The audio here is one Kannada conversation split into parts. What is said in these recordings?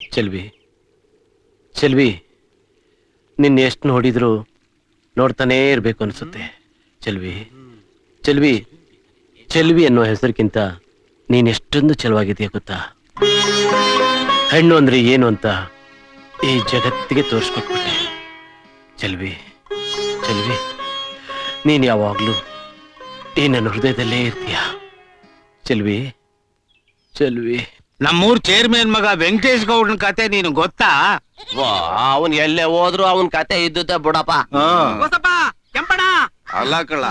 ಚೆಲ್ವಿ. ಚೆಲ್ವಿ, ನಿನ್ನ ಎಷ್ಟು ನೋಡಿದ್ರು ನೋಡ್ತಾನೇ ಇರಬೇಕು ಅನ್ಸುತ್ತೆ. ಚೆಲ್ವಿ ಚೆಲ್ವಿ ಚೆಲ್ವಿ ಅನ್ನೋ ಹೆಸರಿಗಿಂತ ನೀನ್ ಎಷ್ಟೊಂದು ಚೆಲುವಾಗಿದೆಯಾ ಗೊತ್ತಾ? ಹೆಣ್ಣು ಅಂದ್ರೆ ಏನು ಅಂತ ಈ ಜಗತ್ತಿಗೆ ತೋರಿಸ್ಕೊಟ್ಬಿಟ್ಟೆ. ಚೆಲ್ವಿ ಚೆಲ್ವಿ, ನೀನ್ ಯಾವಾಗ್ಲೂ ಈ ನನ್ನ ಹೃದಯದಲ್ಲೇ ಇರ್ತೀಯ? ಚೆಲ್ವಿ ಚೆಲ್ವಿ. ನಮ್ಮೂರ್ ಚೇರ್ಮನ್ ಮಗ ವೆಂಕಟೇಶ್ ಗೌಡನ್ ಕತೆ ನೀನು ಗೊತ್ತಾ? ಅವನ್ ಎಲ್ಲೇ ಹೋದ್ರು ಅವನ್ ಕತೆ ಇದ್ದುತ್ತೆ ಬಿಡಪ್ಪ. ಗೊತ್ತಪ್ಪ ಕೆಂಪಣ ಅಲ್ಲ ಕಳ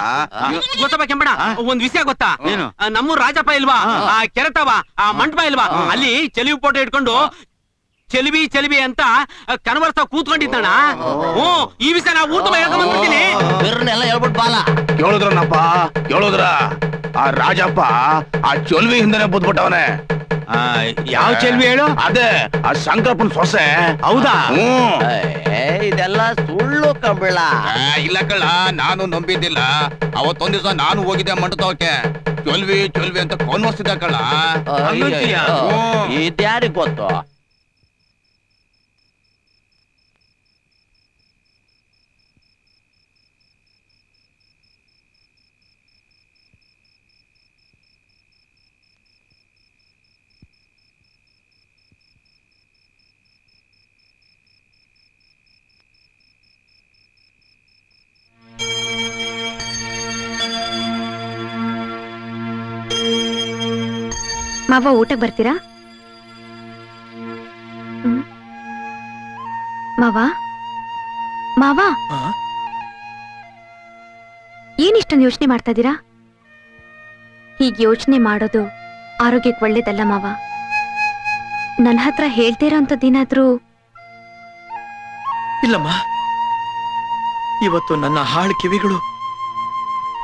ಗೊತ್ತಪ್ಪ ಕೆಂಪಣ ಒಂದ್ ವಿಷಯ ಗೊತ್ತಾ? ನಮ್ಮೂರ್ ರಾಜಪ್ಪ ಇಲ್ವಾ? ಆ ಕೆರೆತವ ಆ ಮಂಟಪ ಇಲ್ವಾ? ಅಲ್ಲಿ ಚೆಲಿವಿ ಫೋಟೋ ಇಟ್ಕೊಂಡು ಚೆಲುವಿ ಚೆಲುವಿ ಅಂತ ಕನ್ವರ್ಸ ಕೂತ್ಕೊಂಡಿದ್ದಣ ಹ್ಞೂ ಈ ವಿಷಯ ನಾವು ಊಟ ಹೇಳ್ಕೊಂಡ್ಬಂದ್ಬಿಡ್ತೀನಿ ಹೇಳ್ಬಿಟ್ಟು ಬಾಲ. ಕೇಳಿದ್ರನಪ್ಪ ಕೇಳಿದ್ರ? ಆ ರಾಜಪ್ಪ ಆ ಚೊಲ್ವಿ ಹಿಂದೆನೆ ಬುದ್ಬಿಟ್ಟವನೆ ಯಾವ ಚೆಲ್ವಿ ಹೇಳು? ಅದೇ ಆ ಶಂಕರಪ್ಪನ ಸೊಸೆ. ಹೌದಾ? ಹ್ಮ್ ಇದೆಲ್ಲ ಸುಳ್ಳು ಕಬಿಳ. ಆ, ಇಲ್ಲ ಕಳ್ಳ ನಾನು ನಂಬಿದ್ದಿಲ್ಲ. ಅವತ್ತೊಂದ್ ದಿವಸ ನಾನು ಹೋಗಿದ್ದೆ ಮಂಟಪಕ್ಕೆ. ಚೊಲ್ವಿ ಚೊಲ್ವಿ ಅಂತ ಕೊನ್ವರ್ಸಿದ್ದ ಕಳ್ಳ. ಹಂಗಂತೀಯ? ಇದ್ಯಾರಿಗ್ ಗೊತ್ತು? ಮಾವ ಊಟಕ್ಕೆ ಬರ್ತೀರಾ. ಮಾವ? ಮಾವ? ಏನಿಷ್ಟೊಂದು ಯೋಚನೆ ಮಾಡ್ತಾ ಇದ್ದೀರಾ? ಹೀಗೆ ಯೋಚನೆ ಮಾಡೋದು ಆರೋಗ್ಯಕ್ಕೆ ಒಳ್ಳೇದಲ್ಲ ಮಾವ. ನನ್ನ ಹತ್ರ ಹೇಳ್ತಿರೋ ಅಂಥದ್ದೇನಾದ್ರೂ ಇಲ್ಲಮ್ಮ. ಇವತ್ತು ನನ್ನ ಹಾಳು ಕಿವಿಗಳು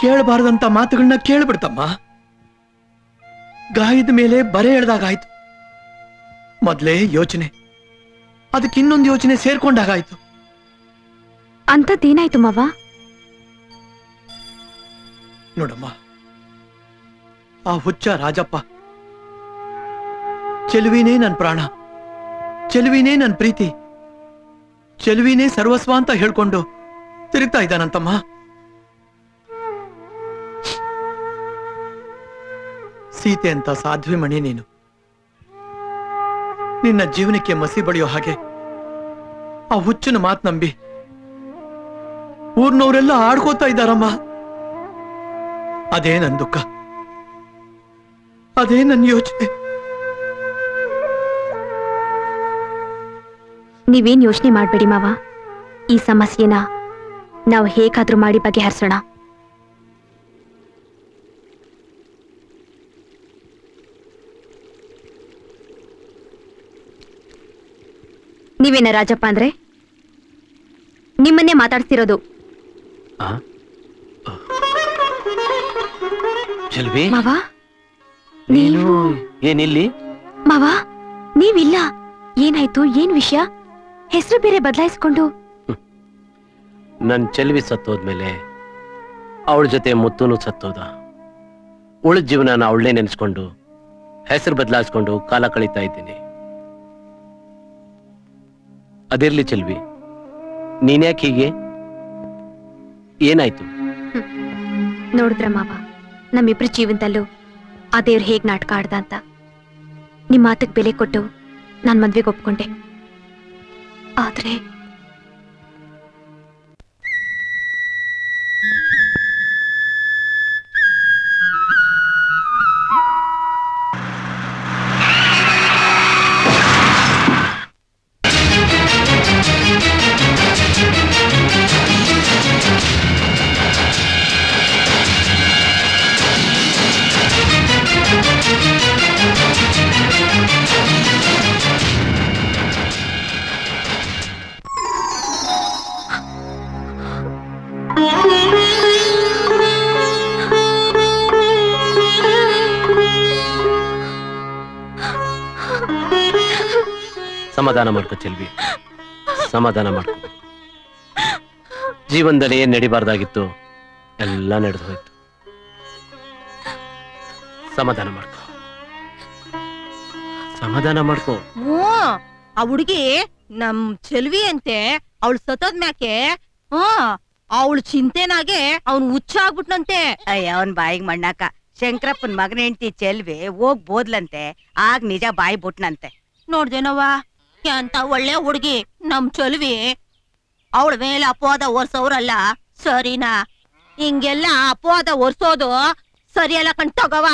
ಕೇಳಬಾರದಂತ ಮಾತುಗಳನ್ನ ಕೇಳ್ಬಿಡ್ತಮ್ಮ. ಗಾಯದ ಮೇಲೆ ಬರೆ ಎಳ್ದಾಗಾಯ್ತು. ಮೊದ್ಲೇ ಯೋಚನೆ ಅದಕ್ಕೆ ಇನ್ನೊಂದು ಯೋಚನೆ ಸೇರ್ಕೊಂಡಾಗಾಯ್ತು. ಅಂಥದ್ದೇನಾಯ್ತು ಮಾವ? ನೋಡಮ್ಮ ಆ ಹುಚ್ಚ ರಾಜಪ್ಪ ಚೆಲುವಿನೇ ನನ್ನ ಪ್ರಾಣ ಚೆಲುವಿನೇ ನನ್ನ ಪ್ರೀತಿ ಚೆಲುವಿನೇ ಸರ್ವಸ್ವ ಅಂತ ಹೇಳ್ಕೊಂಡು ತಿರುಗ್ತಾ ಇದ್ದಾನಂತಮ್ಮ. ಸೀತೆ ಅಂತ ಸಾಧ್ವಿ ಮಣಿ ನೀನು. ನಿನ್ನ ಜೀವನಕ್ಕೆ ಮಸಿ ಬಳಿಯೋ ಹಾಗೆ ಆ ಹುಚ್ಚನ ಮಾತ್ ನಂಬಿ ಊರ್ನವರೆಲ್ಲ ಆಡ್ಕೋತಾ ಇದ್ದಾರಮ್ಮ. ಅದೇ ನನ್ ದುಃಖ. ಅದೇ ನನ್ನ ಯೋಚನೆ. ನೀವೇನ್ ಯೋಚನೆ ಮಾಡ್ಬೇಡಿ ಮಾವ. ಈ ಸಮಸ್ಯೆನ ನಾವು ಹೇಗಾದ್ರೂ ಮಾಡಿ ಬಗೆಹರಿಸೋಣ. ನೀವೇನ ರಾಜಪ್ಪ ಅಂದ್ರೆ? ನಿಮ್ಮನ್ನೇ ಮಾತಾಡ್ತಿರೋದು? ಚೆಲ್ವಿ ಮಾವ? ನೀನು ಏನಿಲ್ಲಿ? ಮಾವ ನೀವಿಲ್ಲ. ಏನಾಯ್ತು? ಏನ್ ವಿಷಯ? ಹೆಸರು ಬೇರೆ ಬದಲಾಯಿಸ್ಕೊಂಡು. ನನ್ ಚೆಲ್ವಿ ಸತ್ತೋದ್ಮೇಲೆ ಅವಳ ಜೊತೆ ಮುತ್ತೂನು ಸತ್ತೋದ. ಉಳಿದ ಜೀವನ ಅವಳನ್ನೇ ನೆನೆಸ್ಕೊಂಡು ಹೆಸರು ಬದಲಾಯಿಸ್ಕೊಂಡು ಕಾಲ ಕಳೀತಾ ಇದ್ದೀನಿ. ಅದಿರ್ಲಿ ಚೆಲ್ವಿ. ನೀನ್ಯಾಕೆ ಹೀಗೆ? ಏನಾಯ್ತು? ನೋಡಿದ್ರ ಮಾವ, ನಮ್ಮಿಬ್ರ ಜೀವನದಲ್ಲೂ ಆ ದೇವ್ರು ಹೇಗ್ ನಾಟಕ ಆಡ್ದ ಅಂತ. ನಿಮ್ ಮಾತಕ್ ಬೆಲೆ ಕೊಟ್ಟು ನಾನ್ ಮದ್ವೆಗೆ ಒಪ್ಕೊಂಡೆ. ಆದ್ರೆ ಸಮಾಧಾನ ಮಾಡ್ಕೋ ಚೆಲ್ವಿ. ಸಮಾಧಾನ ಮಾಡ್ಕೋ. ಜೀವನದಲ್ಲಿ ಏನ್ ನಡಿಬಾರ್ದಾಗಿತ್ತು? ಎಲ್ಲ ನಡೆದು ಹೋಯ್ತು. ಸಮಾಧಾನ ಮಾಡ್ಕೋ. ಸಮಾಧಾನ ಮಾಡ್ಕೋ. ಹ್ಞೂ ಆ ಹುಡುಗಿ ನಮ್ ಚೆಲ್ವಿ ಅಂತೆ ಅವಳು ಸತೋದ್ ಮ್ಯಾಕೆ ಹ್ಮ್ ಅವಳು ಚಿಂತೆನಾಗೆ ಅವ್ನ್ ಹುಚ್ಚ ಆಗ್ಬಿಟ್ನಂತೆ. ಅಯ್ಯ ಅವನ್ ಬಾಯಿಗೆ ಮಣ್ಣಾಕ. ಶಂಕರಪ್ಪನ್ ಮಗನ ಹೆಂಡತಿ ಚೆಲ್ವಿ ಹೋಗ್ ಬೋದ್ಲಂತೆ ಆಗ ನಿಜ ಬಾಯಿ ಬಿಟ್ನಂತೆ. ನೋಡ್ದೇನವ್ವ ಎಂತ ಒಳ್ಳೆ ಹುಡುಗಿ, ನಮ್ ಚೆಲ್ವಿ. ಅವಳ ಮೇಲೆ ಅಪವಾದ ಒರ್ಸೋರಲ್ಲ, ಸರಿನಾ? ಹಿಂಗೆಲ್ಲ ಅಪವಾದ ಒರ್ಸೋದು ಸರಿಯಲ್ಲ ಕಣ್ ತಗವ.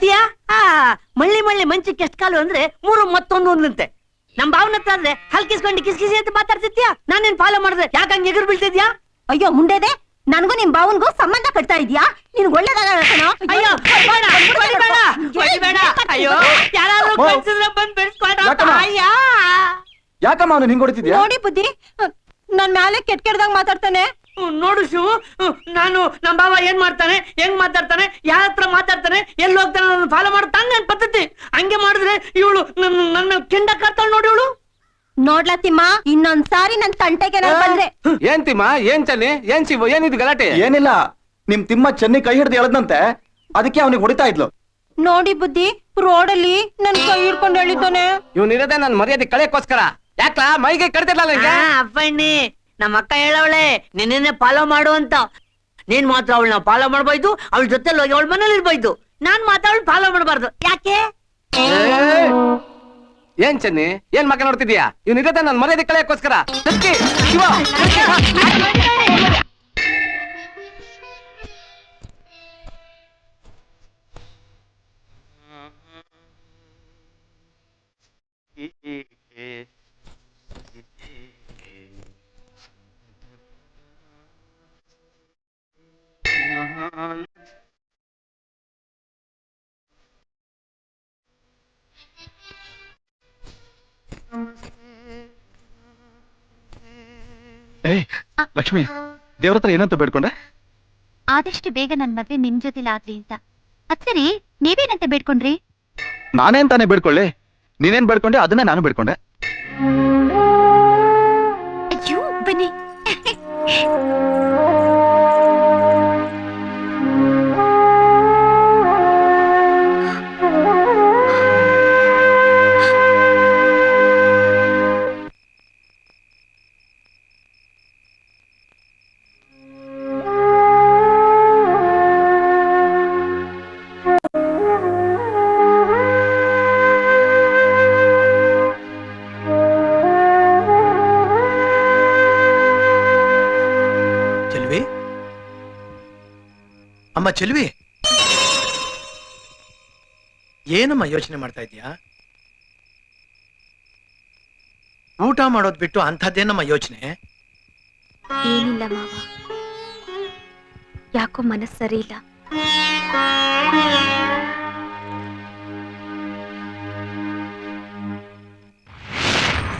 ಬತ್ತೀಯಾ ಆ ಮಳ್ಳಿ ಮಳ್ಳಿ ಮಂಚಕ್ಕೆ ಎಷ್ಟು ಕಾಲು ಅಂದ್ರೆ ಮೂರು ಮತ್ತೊಂದು ಒಂದಂತೆ. ನಮ್ ಭಾವನ ಹತ್ರ ಅಂದ್ರೆ ಹಲ್ಕಿಸ್ಕೊಂಡು ಕಿಸ್ಕಿಸಿ ಕಿಸ್ ಕಿಸಿ ಅಂತ ಮಾತಾಡ್ತಿದ್ಯಾ? ನಾನೇನ್ ಫಾಲೋ ಮಾಡಿದ್ರೆ ಯಾಕೆ ಹಂಗೆ ಎಗರ್ ಬೀಳ್ತಿದ್ಯಾ? ಅಯ್ಯೋ ಮುಂಡೆದೆ ನನಗೂ ನಿಮ್ ಬಾವನ್ಗೂ ಸಂಬಂಧ ಕಟ್ತಾ ಇದ್ಯಾ? ನೀನ್ ಒಳ್ಳೇದಾಗಲ್ಲ ಕಣೋ. ಅಯ್ಯೋ ಬೇಡ ಹೊಡಿಬೇಡ, ಬೇಡ ಅಯ್ಯೋ ಯಾರಾದ್ರೂ ಓ. ಕಳ್ಸಿದ್ರೆ ಬಂದ್ ಬಿಡಿಸ್ಕೊಂಡ ಯಾಕಮ್ಮ? ಅಯ್ಯ. ಯಾಕಮ್ಮ ಅವನು ಹಿಂಗ್ ಹೊಡಿತಿದ್ಯಾ? ನೋಡಿ ಬುದ್ಧಿ ನನ್ ಮ್ಯಾಲೆ ಕೆಟ್ಟ ಕೆಡ್ದಂಗ್ ಮಾತಾಡ್ತಾನೆ. ನೋಡು ಶಿವು. ಹ್ಮ್, ನಾನು ನಮ್ಮ ಬಾಬಾ ಏನ್ ಮಾಡ್ತಾನೆ ಹೆಂಗ್ ಮಾತಾಡ್ತಾನೆ ಯಾರ ಹತ್ರ ಮಾತಾಡ್ತಾನೆ ಎಲ್ಲಿ ಹೋಗ್ತಾನೆ ಫಾಲೋ ಮಾಡ್ತಾನೆ ನನ್ನ ಪದ್ಧತಿ. ಹಂಗೆ ಮಾಡಿದ್ರೆ ಇವಳು ನನ್ನ ಕೆಂಡ ಕರ್ತಾಳು ನೋಡಿ ಇವಳು. ನೋಡ್ಲಾ ತಿಮ್ಮ ಇನ್ನೊಂದ್ ಸಾರಿ ನನ್ ತಂಟೆಗೆ ನಾನ್ ಬಂದ್ರೆ. ಏನ್ ತಿಮ್ಮ ಏನ್ ಚನ್ನಿ ಏನ್ ಶಿವ ಏನಿದ್ ಗಲಾಟೆ? ಏನಿಲ್ಲ ನಿಮ್ ತಿಮ್ಮ ಚೆನ್ನಿ ಕೈ ಹಿಡ್ದು ಎಳದಂತೆ ಅದಕ್ಕೆ ಅವನಿಗೆ ಹೊಡಿತಾ ಇದ್ಲು. ನೋಡಿ ಬುದ್ಧಿ ರೋಡಲ್ಲಿ ನನ್ ಕೈ ಹಿಡ್ಕೊಂಡು ಹೇಳಿದ್ದಾನೆ ಇವ್ನ ಇರೋದೇ ನನ್ ಮರ್ಯಾದೆ ಕಳೆಯಕ್ಕೋಸ್ಕರ. ಯಾಕ್ಲಾ ಮೈಗೆ ಕಡ್ತಿರ್ಲಲ್ಲ ಅಪ್ಪಣ್ಣಿ ನಮ್ಮ ಅಕ್ಕ ಹೇಳವಳೆ ನಿನ್ನೆ ಫಾಲೋ ಮಾಡು ಅಂತ. ನೀನ್ ಮಾತ್ರ ಅವಳನ್ನ ಫಾಲೋ ಮಾಡ್ಬೋದು ಅವಳ ಜೊತೆ ಹೋಗಿ ಅವಳ ಮನೇಲಿ ಇರ್ಬೋದು ನಾನ್ ಮಾತ್ರ ಅವಳು ಫಾಲೋ ಮಾಡಬಾರ್ದು. ಯಾಕೆ? ಏನ್ ಚೆನ್ನಿ? ಏನ್ ಮಕ್ಕ ನೋಡ್ತಿದ್ಯಾ? ಇವ್ನ ಇರೋದೇ ನನ್ ಮರ್ಯಾದೆ ಕಳೆಯಕ್ಕೋಸ್ಕರ. ಸತ್ತಿ, ಶಿವ. ಏಯ್ ಲಕ್ಷ್ಮಿ ದೇವ್ರ ಹತ್ರ ಏನಂತ ಬೇಡ್ಕೊಂಡೆ? ಆದಷ್ಟು ಬೇಗ ನನ್ ಮದ್ವೆ ನಿಮ್ ಜೊತೆಲಿ ಆಗ್ಲಿ ಅಂತ. ಅದ್ ಸರಿ ನೀವೇನಂತ ಬೇಡ್ಕೊಂಡ್ರಿ? ನಾನೇನ್ ತಾನೇ ಬೇಡ್ಕೊಳ್ಳಿ. ನೀನೇನ್ ಬೇಡ್ಕೊಂಡೆ ಅದನ್ನ ನಾನು ಬೇಡ್ಕೊಂಡೆ. ಅಯ್ಯೋ ಬನ್ನಿ. ಅಮ್ಮ ಚೆಲ್ವಿ. ಏನಮ್ಮ ಯೋಚನೆ ಮಾಡ್ತಾ ಇದೀಯಾ ಊಟ ಮಾಡೋದ್ ಬಿಟ್ಟು ಅಂಥದ್ದೇನಮ್ಮ ಯೋಚನೆ? ಏನಿಲ್ಲ ಮಾವ. ಯಾಕೋ ಮನಸ್ಸು ಸರಿ ಇಲ್ಲ.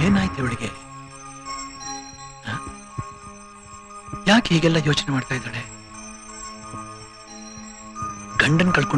ಏನಾಯ್ತು ಇವಳಿಗೆ? ಯಾಕೆ ಹೀಗೆಲ್ಲ ಯೋಚನೆ ಮಾಡ್ತಾ ಇದ್ದಾಳೆ? ಗಂಡನ್ ಕಳ್ಕೊಂಡು